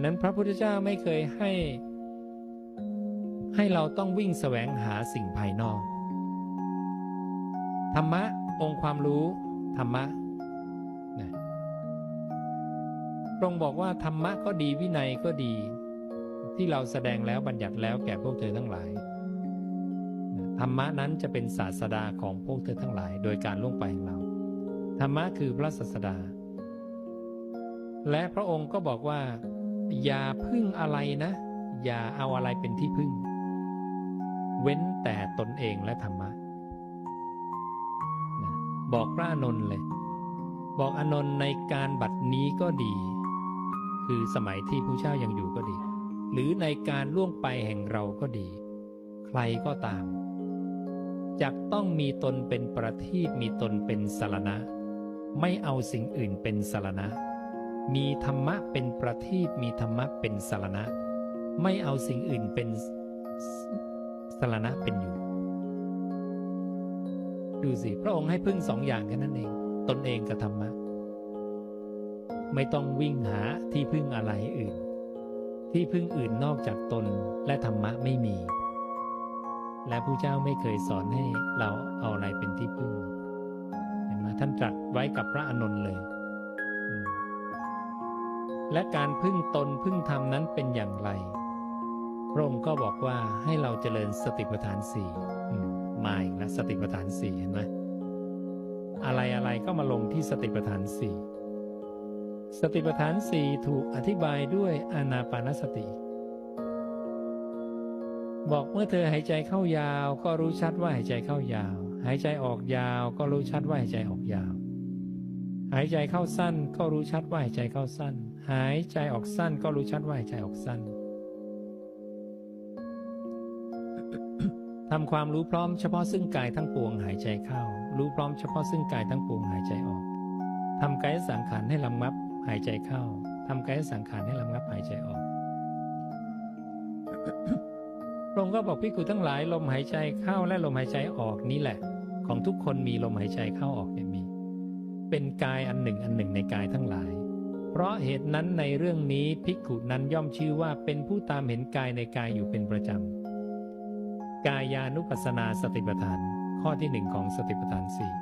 นนั้นพระพุทธเจ้าไม่เคยให้ ให้เราต้องวิ่งแสวงหาสิ่งภายนอก ธรรมะองค์ความรู้ธรรมะนะพระองค์บอกว่าธรรมะก็ดีวินัยก็ดี ที่เราแสดงแล้วบัญญัติแล้วแก่พวกเธอทั้งหลายนะธรรมะนั้นจะเป็นศาสดาของพวกเธอทั้งหลาย โดยการล่วงไปของเรา ธรรมะคือพระศาสดา และพระองค์ก็บอกว่า อย่าพึ่งอะไรนะ อย่าเอาอะไรเป็นที่พึ่ง เว้นแต่ตนเองและธรรมะนะบอกพระอานนท์เลย บอกอานนท์ในการบัดนี้ก็ดี คือสมัยที่ผู้เจ้ายังอยู่ก็ดี หรือในการล่วงไปแห่งเราก็ดี ใครก็ตามจักต้องมีตนเป็นประทีปมีตนเป็นสารณะ ไม่เอาสิ่งอื่นเป็นสารณะ มีธรรมะเป็นประทีปมีธรรมะเป็นสารณะ ไม่เอาสิ่งอื่นเป็นสารณะเป็นอยู่ ดูสิ พระองค์ให้พึ่งสองอย่างแค่นั้นเอง ตนเองกับธรรมะ ไม่ต้องวิ่งหาที่พึ่งอะไรอื่น ที่พึ่งอื่นนอกจากตนและธรรมะไม่มี และผู้เจ้าไม่เคยสอนให้เราเอาอะไรเป็นที่พึ่งเห็นไหมท่านตรัสไว้กับพระอานนท์เลย และการพึ่งตนพึ่งธรรมนั้นเป็นอย่างไร พระองค์ก็บอกว่าให้เราเจริญสติปัฏฐานสี่มมาอีกแล้วสติปัฏฐานสี่เห็นไหมอะไรอะไรก็มาลงที่สติปัฏฐานสี่สติปัฏฐานสี่ถูกอธิบายด้วยอานาปานสติ บอกเมื่อเธอหายใจเข้ายาว ก็รู้ชัดว่าหายใจเข้ายาว หายใจออกยาว ก็รู้ชัดว่าหายใจออกยาว หายใจเข้าสั้นก็รู้ชัดว่าหายใจเข้าสั้น หายใจออกสั้นก็รู้ชัดว่าหายใจออกสั้นทำความรู้พร้อมเฉพาะซึ่งกายทั้งปวงหายใจเข้า รู้พร้อมเฉพาะซึ่งกายทั้งปวงหายใจออกทำกายสังขารให้ลำงับหายใจเข้าทำกายสังขารให้ลำงับหายใจออกพระองค์ก็บอกพิกุทั้งหลายลมหายใจเข้าและลมหายใจออกนี่แหละ ของทุกคนมีลมหายใจเข้าออกเนี่ยมี เป็นกายอันหนึ่งอันหนึ่งในกายทั้งหลาย เพราะเหตุนั้นในเรื่องนี้ภิกขุนั้นย่อมชื่อว่าเป็นผู้ตามเห็นกายในกายอยู่เป็นประจำ กายานุปัสสนาสติปัฏฐาน ข้อที่หนึ่งของสติปัฏฐานสี่